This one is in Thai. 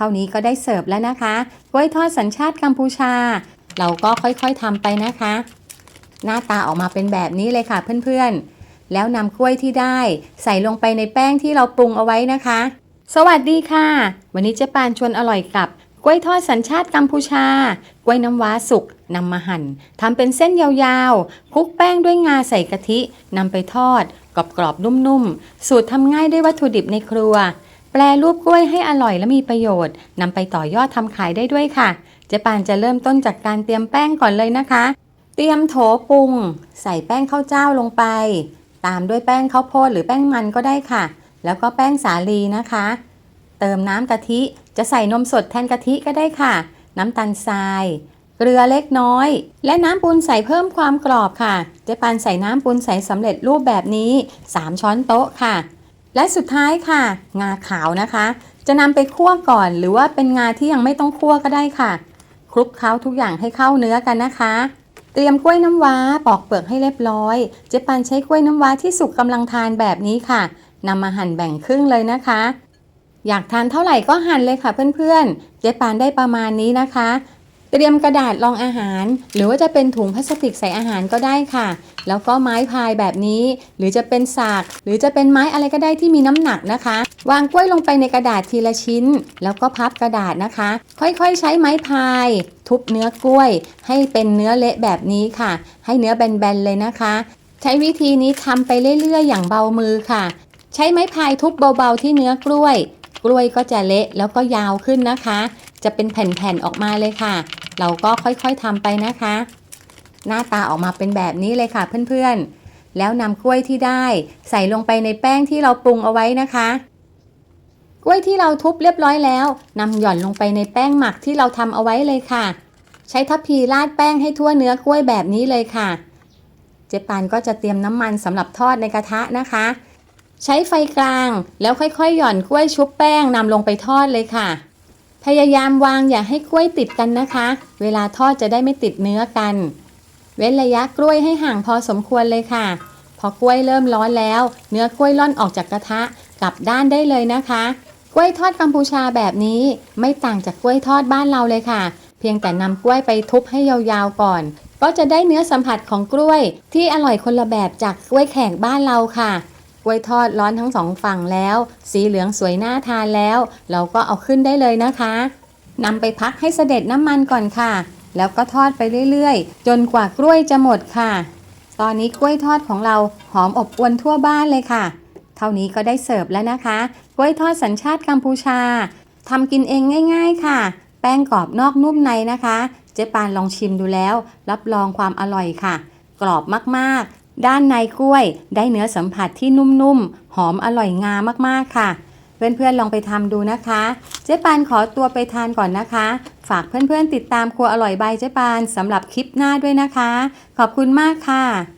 เท่านี้ก็ได้เสิร์ฟแล้วนะคะกล้วยทอดสัญชาติกัมพูชา เราก็ค่อยๆทำไปนะคะ หน้าตาออกมาเป็นแบบนี้เลยค่ะเพื่อนๆ แล้วนำกล้วยที่ได้ใส่ลงไปในแป้งที่เราปรุงเอาไว้นะคะ สวัสดีค่ะ วันนี้เจ๊ปานชวนอร่อยกับกล้วยทอดสัญชาติกัมพูชา กล้วยน้ำว้าสุกนำมาหั่นทำเป็นเส้นยาวๆคลุกแป้งด้วยงาใส่กะทินำไปทอด กรอบๆนุ่มๆ สูตรทำง่ายด้วยวัตถุดิบในครัว รรูปกล้วยให้อร่อยและมีประโยชน์นำไปต่อยอดทำขายได้ด้วยค่ะเจ๊ปานจะเริ่มต้นจากการเตรียมแป้งก่อนเลยนะคะ เตรียมโถปรุง ใส่แป้งข้าวเจ้าลงไป ตามด้วยแป้งข้าวโพดหรือแป้งมันก็ได้ค่ะ แล้วก็แป้งสาลีนะคะ เติมน้ำกะทิจะใส่นมสดแทนกะทิก็ได้ค่ะ น้ำตาลทรายเกลือเล็กน้อย และน้ำปูนใส่เพิ่มความกรอบค่ะ เจ๊ปานใส่น้ำปูนใสสำเร็จรูปแบบนี้ 3 ช้อนโต๊ะค่ะ และสุดท้ายค่ะ งาขาวนะคะ จะนำไปคั่วก่อนหรือว่าเป็นงาที่ยังไม่ต้องคั่วก็ได้ค่ะ คลุกเคล้าทุกอย่างให้เข้าเนื้อกันนะคะ เตรียมกล้วยน้ำว้าปอกเปลือกให้เรียบร้อย เจ๊ปันใช้กล้วยน้ำว้าที่สุกกำลังทานแบบนี้ค่ะนำมาหั่นแบ่งครึ่งเลยนะคะ อยากทานเท่าไหร่ก็หั่นเลยค่ะเพื่อนๆ เจ๊ปานได้ประมาณนี้นะคะ เตรียมกระดาษรองอาหาร หรือว่าจะเป็นถุงพลาสติกใส่อาหารก็ได้ค่ะ แล้วก็ไม้พายแบบนี้ หรือจะเป็นสาก หรือจะเป็นไม้อะไรก็ได้ที่มีน้ำหนักนะคะ วางกล้วยลงไปในกระดาษทีละชิ้น แล้วก็พับกระดาษนะคะ ค่อยๆ ใช้ไม้พาย ทุบเนื้อกล้วย ให้เป็นเนื้อเละแบบนี้ค่ะ ให้เนื้อแบนๆเลยนะคะ ใช้วิธีนี้ทำไปเรื่อยๆ อย่างเบามือค่ะ ใช้ไม้พายทุบเบาๆที่เนื้อกล้วย กล้วยก็จะเละแล้วก็ยาวขึ้นนะคะ จะเป็นแผ่นๆออกมาเลยค่ะ เราก็ค่อยๆทำไปนะคะ หน้าตาออกมาเป็นแบบนี้เลยค่ะเพื่อนๆ แล้วนำกล้วยที่ได้ ใส่ลงไปในแป้งที่เราปรุงเอาไว้นะคะ กล้วยที่เราทุบเรียบร้อยแล้วนำหย่อนลงไปในแป้งหมักที่เราทำเอาไว้เลยค่ะ ใช้ทัพพีราดแป้งให้ทั่วเนื้อกล้วยแบบนี้เลยค่ะ เจ๊ปานก็จะเตรียมน้ำมันสำหรับทอดในกระทะนะคะ ใช้ไฟกลางแล้วค่อยๆ หย่อนกล้วยชุบแป้งนำลงไปทอดเลยค่ะ พยายามวางอย่าให้กล้วยติดกันนะคะ เวลาทอดจะได้ไม่ติดเนื้อกัน เว้นระยะกล้วยให้ห่างพอสมควรเลยค่ะ พอกล้วยเริ่มร้อนแล้ว เนื้อกล้วยล่อนออกจากกระทะกลับด้านได้เลยนะคะ กล้วยทอดกัมพูชาแบบนี้ไม่ต่างจากกล้วยทอดบ้านเราเลยค่ะ เพียงแต่นำกล้วยไปทุบให้ยาวๆก่อน ก็จะได้เนื้อสัมผัสของกล้วยที่อร่อยคนละแบบจากกล้วยแขกบ้านเราค่ะ ล้วยทอดร้อนทั้งสองฝั่งแล้ว สีเหลืองสวยน่าทานแล้ว เราก็เอาขึ้นได้เลยนะคะนำไปพักให้เสด็จน้ำมันก่อนค่ะ แล้วก็ทอดไปเรื่อยๆ จนกว่ากล้วยจะหมดค่ะ ตอนนี้กล้วยทอดของเราหอมอบอวนทั่วบ้านเลยค่ะ เท่านี้ก็ได้เสิร์ฟแล้วนะคะ กล้วยทอดสัญชาติกัมพูชาทำกินเองง่าย ๆค่ะ แป้งกรอบนอกนุ่มในนะคะ เจ๊ปานลองชิมดูแล้ว รับรองความอร่อยค่ะ กรอบมากๆ ด้านในกล้วยได้เนื้อสัมผัสที่นุ่มๆ หอมอร่อยงามมากๆค่ะ เพื่อนๆลองไปทำดูนะคะ เจ๊ปานขอตัวไปทานก่อนนะคะ ฝากเพื่อนๆติดตามครัวอร่อยใบเจ๊ปานสำหรับคลิปหน้าด้วยนะคะ ขอบคุณมากค่ะ